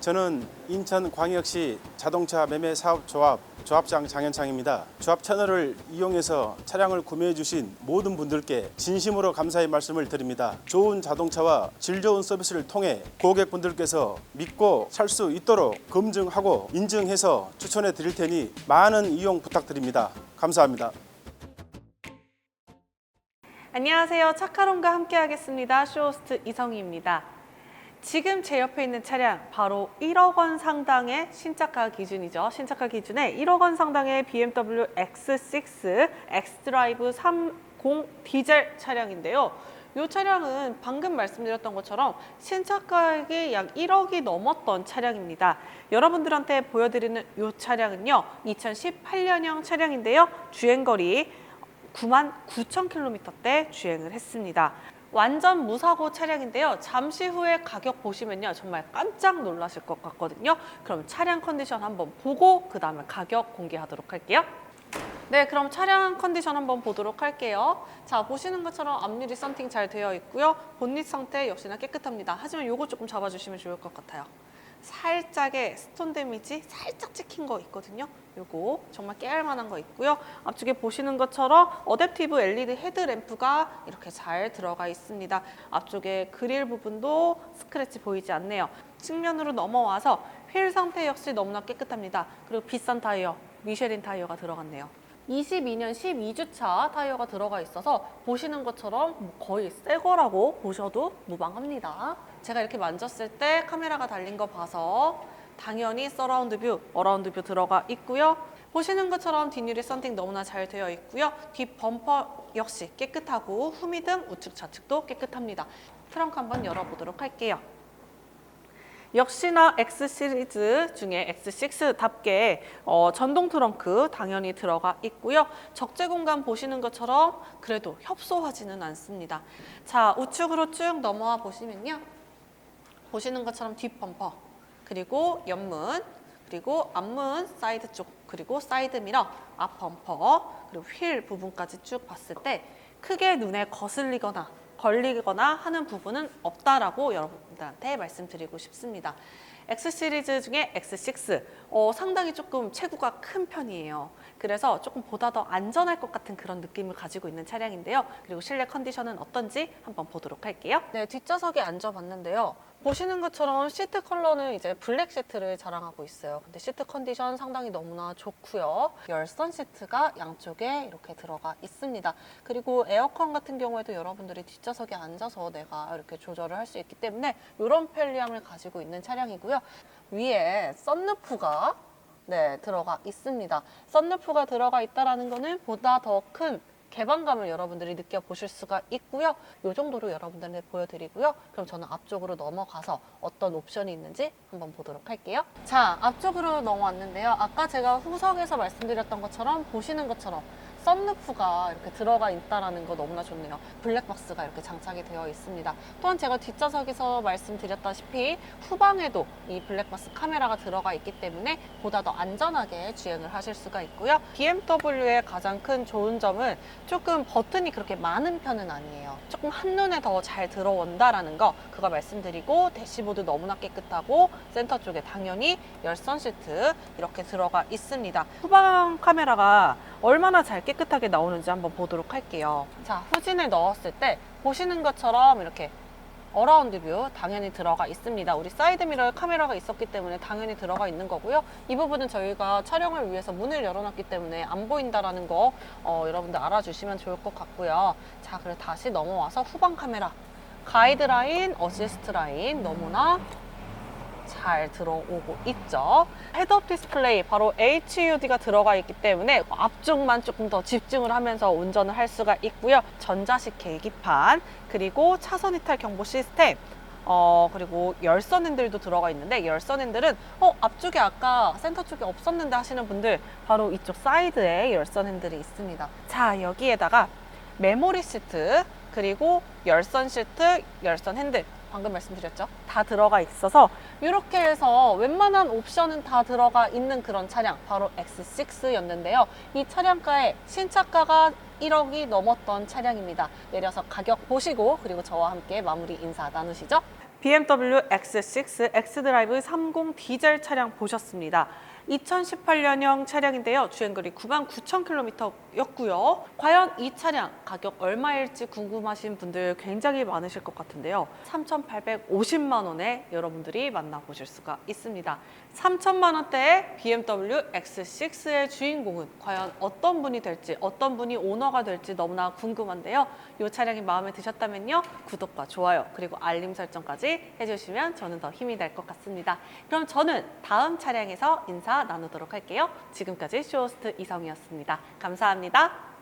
저는 인천광역시 자동차 매매 사업 조합 조합장 장현창입니다. 조합 채널을 이용해서 차량을 구매해 주신 모든 분들께 진심으로 감사의 말씀을 드립니다. 좋은 자동차와 질 좋은 서비스를 통해 고객분들께서 믿고 살 수 있도록 검증하고 인증해서 추천해 드릴 테니 많은 이용 부탁드립니다. 감사합니다. 안녕하세요. 차카론과 함께하겠습니다. 쇼호스트 이성희입니다. 지금 제 옆에 있는 차량 바로 1억 원 상당의 신차가 기준이죠. 신차가 기준에 1억 원 상당의 BMW X6 X드라이브 30 디젤 차량인데요. 이 차량은 방금 말씀드렸던 것처럼 신차가액이 약 1억이 넘었던 차량입니다. 여러분들한테 보여드리는 이 차량은요, 2018년형 차량인데요. 주행거리 9만 9천 킬로미터대 주행을 했습니다. 완전 무사고 차량인데요. 잠시 후에 가격 보시면요. 정말 깜짝 놀라실 것 같거든요. 그럼 차량 컨디션 한번 보고 그 다음에 가격 공개하도록 할게요. 네, 그럼 차량 컨디션 한번 보도록 할게요. 자, 보시는 것처럼 앞유리 썬팅 잘 되어 있고요. 본닛 상태 역시나 깨끗합니다. 하지만 요거 조금 잡아주시면 좋을 것 같아요. 살짝의 스톤 데미지 살짝 찍힌 거 있거든요. 요거 정말 깨알 만한 거 있고요. 앞쪽에 보시는 것처럼 어댑티브 LED 헤드램프가 이렇게 잘 들어가 있습니다. 앞쪽에 그릴 부분도 스크래치 보이지 않네요. 측면으로 넘어와서 휠 상태 역시 너무나 깨끗합니다. 그리고 비싼 타이어, 미쉐린 타이어가 들어갔네요. 22년 12주차 타이어가 들어가 있어서 보시는 것처럼 뭐 거의 새 거라고 보셔도 무방합니다. 제가 이렇게 만졌을 때 카메라가 달린 거 봐서 당연히 서라운드 뷰, 어라운드 뷰 들어가 있고요. 보시는 것처럼 뒷유리 썬팅 너무나 잘 되어 있고요. 뒷 범퍼 역시 깨끗하고 후미 등 우측 좌측도 깨끗합니다. 트렁크 한번 열어보도록 할게요. 역시나 X 시리즈 중에 X6답게 어, 전동 트렁크 당연히 들어가 있고요. 적재 공간 보시는 것처럼 그래도 협소하지는 않습니다. 자, 우측으로 쭉 넘어와 보시면요. 보시는 것처럼 뒷 범퍼, 그리고 옆문, 그리고 앞문 사이드 쪽, 그리고 사이드 미러, 앞 범퍼, 그리고 휠 부분까지 쭉 봤을 때 크게 눈에 거슬리거나 걸리거나 하는 부분은 없다라고 여러분들한테 말씀드리고 싶습니다. X 시리즈 중에 X6 어, 상당히 조금 체구가 큰 편이에요. 그래서 조금 보다 더 안전할 것 같은 그런 느낌을 가지고 있는 차량인데요. 그리고 실내 컨디션은 어떤지 한번 보도록 할게요. 네, 뒷좌석에 앉아봤는데요. 보시는 것처럼 시트 컬러는 이제 블랙 시트를 자랑하고 있어요. 근데 시트 컨디션 상당히 너무나 좋고요. 열선 시트가 양쪽에 이렇게 들어가 있습니다. 그리고 에어컨 같은 경우에도 여러분들이 뒷좌석에 앉아서 내가 이렇게 조절을 할 수 있기 때문에 이런 편리함을 가지고 있는 차량이고요. 위에 썬루프가 네, 들어가 있습니다. 썬루프가 들어가 있다라는 거는 보다 더 큰 개방감을 여러분들이 느껴보실 수가 있고요. 이 정도로 여러분들한테 보여드리고요. 그럼 저는 앞쪽으로 넘어가서 어떤 옵션이 있는지 한번 보도록 할게요. 자, 앞쪽으로 넘어왔는데요. 아까 제가 후석에서 말씀드렸던 것처럼 보시는 것처럼 썬루프가 이렇게 들어가 있다라는 거 너무나 좋네요. 블랙박스가 이렇게 장착이 되어 있습니다. 또한 제가 뒷좌석에서 말씀드렸다시피 후방에도 이 블랙박스 카메라가 들어가 있기 때문에 보다 더 안전하게 주행을 하실 수가 있고요. BMW의 가장 큰 좋은 점은 조금 버튼이 그렇게 많은 편은 아니에요. 조금 한눈에 더 잘 들어온다라는 거 그거 말씀드리고 대시보드 너무나 깨끗하고 센터 쪽에 당연히 열선 시트 이렇게 들어가 있습니다. 후방 카메라가 얼마나 잘 깨끗하게 나오는지 한번 보도록 할게요. 자, 후진을 넣었을 때 보시는 것처럼 이렇게 어라운드 뷰 당연히 들어가 있습니다. 우리 사이드 미러에 카메라가 있었기 때문에 당연히 들어가 있는 거고요. 이 부분은 저희가 촬영을 위해서 문을 열어놨기 때문에 안 보인다라는 거 어, 여러분들 알아주시면 좋을 것 같고요. 자, 그래 다시 넘어와서 후방 카메라 가이드라인, 어시스트 라인 너무나 잘 들어오고 있죠. 헤드업 디스플레이 바로 HUD가 들어가 있기 때문에 앞쪽만 조금 더 집중을 하면서 운전을 할 수가 있고요. 전자식 계기판 그리고 차선 이탈 경보 시스템 어 그리고 열선 핸들도 들어가 있는데 열선 핸들은 어 앞쪽에 아까 센터 쪽에 없었는데 하시는 분들 바로 이쪽 사이드에 열선 핸들이 있습니다. 자 여기에다가 메모리 시트 그리고 열선 시트, 열선 핸들 방금 말씀드렸죠? 다 들어가 있어서 이렇게 해서 웬만한 옵션은 다 들어가 있는 그런 차량 바로 X6였는데요. 이 차량가의 신차가가 1억이 넘었던 차량입니다. 내려서 가격 보시고 그리고 저와 함께 마무리 인사 나누시죠. BMW X6 X드라이브 30 디젤 차량 보셨습니다. 2018년형 차량인데요. 주행거리 9만 9천 킬로미터였고요. 과연 이 차량 가격 얼마일지 궁금하신 분들 굉장히 많으실 것 같은데요. 3,850만 원에 여러분들이 만나보실 수가 있습니다. 3천만 원대의 BMW X6의 주인공은 과연 어떤 분이 될지, 어떤 분이 오너가 될지 너무나 궁금한데요. 이 차량이 마음에 드셨다면요. 구독과 좋아요, 그리고 알림 설정까지 해주시면 저는 더 힘이 될것 같습니다. 그럼 저는 다음 차량에서 인사 나누도록 할게요. 지금까지 쇼호스트 이성이었습니다. 감사합니다.